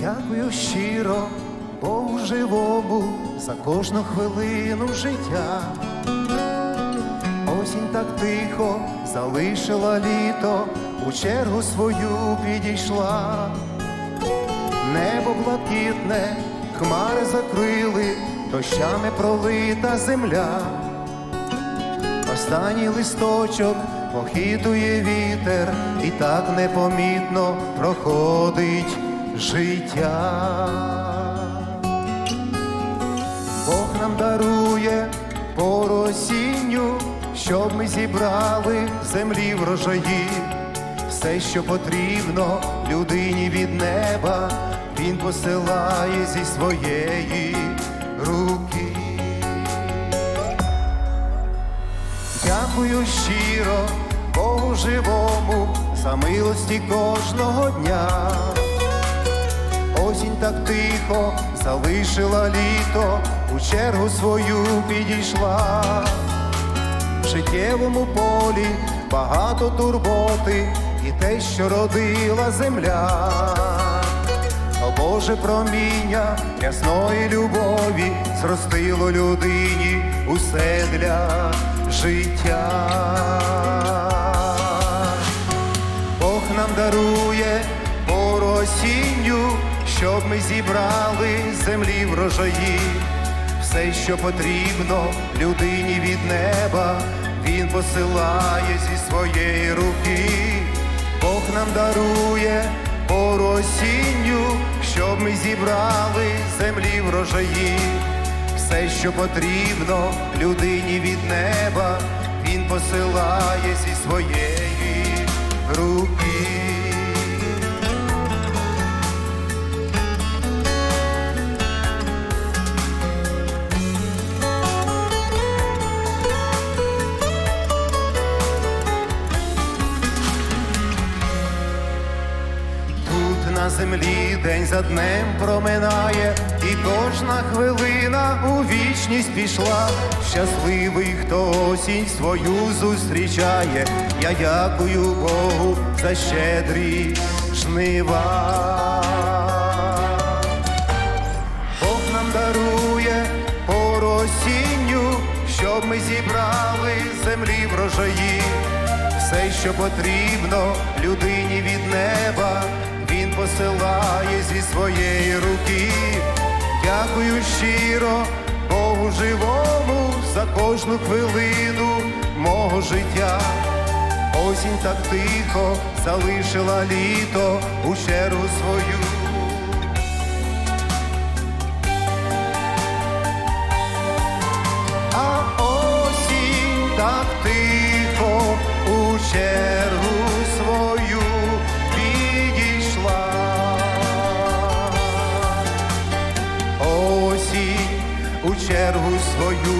Дякую щиро Богу живому за кожну хвилину життя. Осінь так тихо залишила літо, у чергу свою підійшла. Небо блакитне, хмари закрили, дощами пролита земля. Останній листочок похитує вітер, і так непомітно проходить життя. Бог нам дарує пору осінню, щоб ми зібрали в землі врожаї. Все, що потрібно людині від неба, він посилає зі своєї руки. Дякую щиро Богу живому за милості кожного дня. Осінь так тихо залишила літо, у чергу свою підійшла. В життєвому полі багато турботи і те, що родила земля. О Боже проміння ясної любові зростило людині усе для життя. Щоб ми зібрали землі врожаї. Все, що потрібно людині від неба, він посилає зі своєї руки. Бог нам дарує пору осінню, щоб ми зібрали землі врожаї. Все, що потрібно людині від неба, він посилає зі своєї руки. На землі день за днем проминає, і кожна хвилина у вічність пішла. Щасливий, хто осінь свою зустрічає. Я дякую Богу за щедрі жнива. Бог нам дарує пору осінню, щоб ми зібрали землі врожаї. Все, що потрібно людині від неба, посилає зі своєї руки. Дякую щиро Богу живому за кожну хвилину мого життя. Осінь так тихо залишила літо у чергу свою. А осінь так тихо у чергу Осінь у чергу свою підійшла.